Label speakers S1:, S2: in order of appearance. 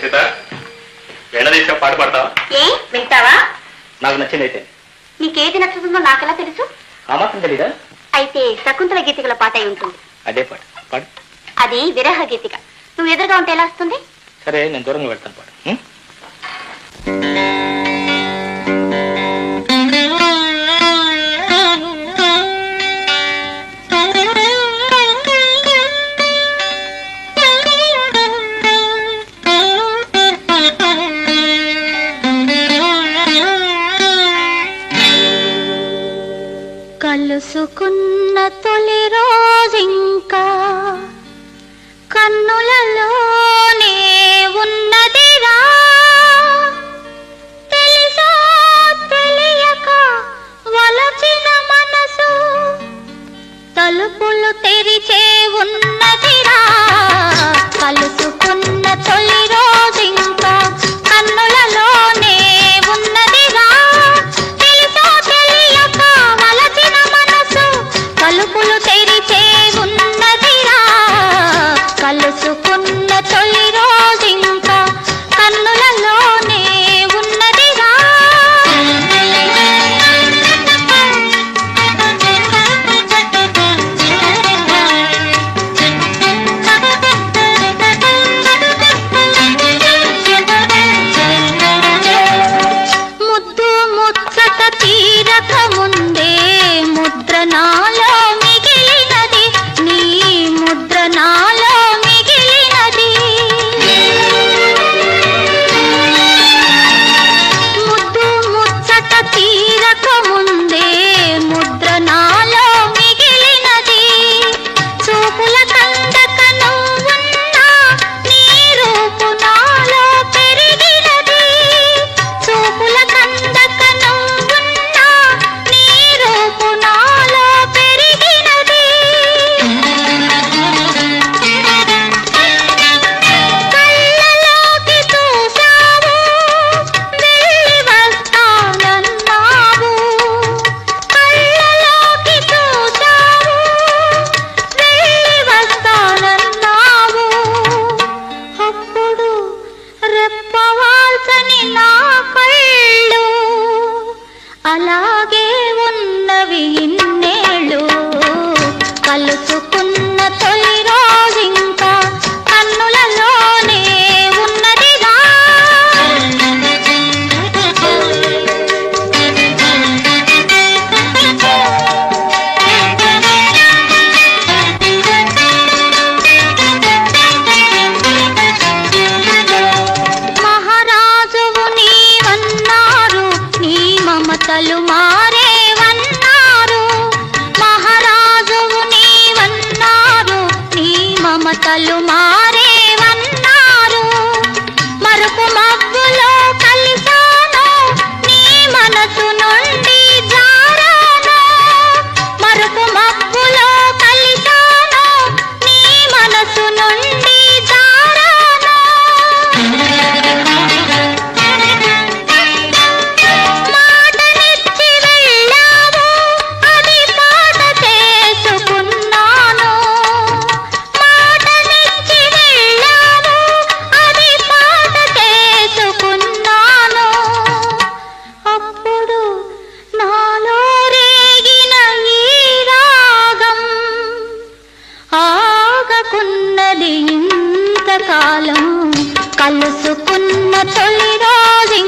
S1: సీత వెళ్ళదీసిన పాట పాడతావా?
S2: ఏ? వింటావా?
S1: నాకు నచ్చింది అయితే
S2: నీకేది నచ్చుతుందో నాకెలా తెలుసు?
S1: ఆ మాత్రం తెలీదా?
S2: అయితే శకుంతల గీతికల పాట అయి ఉంటుంది.
S1: అదే పాట. పాడు.
S2: అది విరహ గీతిక. నువ్వు ఎదురుగా ఉంటే ఎలా వస్తుంది?
S1: సరే నేను దూరంగా వెళ్తాను పాడు. ఉం?
S2: తెలుసుకున్న తొలి రోజింకా కన్నులలోనే ఉన్నదిరా. తెలుసో తెలియక వలచిన మనసు తలుపులు తెరిచే ఉన్నదిరా. కలుసుకున్న తొలి కాలం కలుసుకున్న తొలి రోజు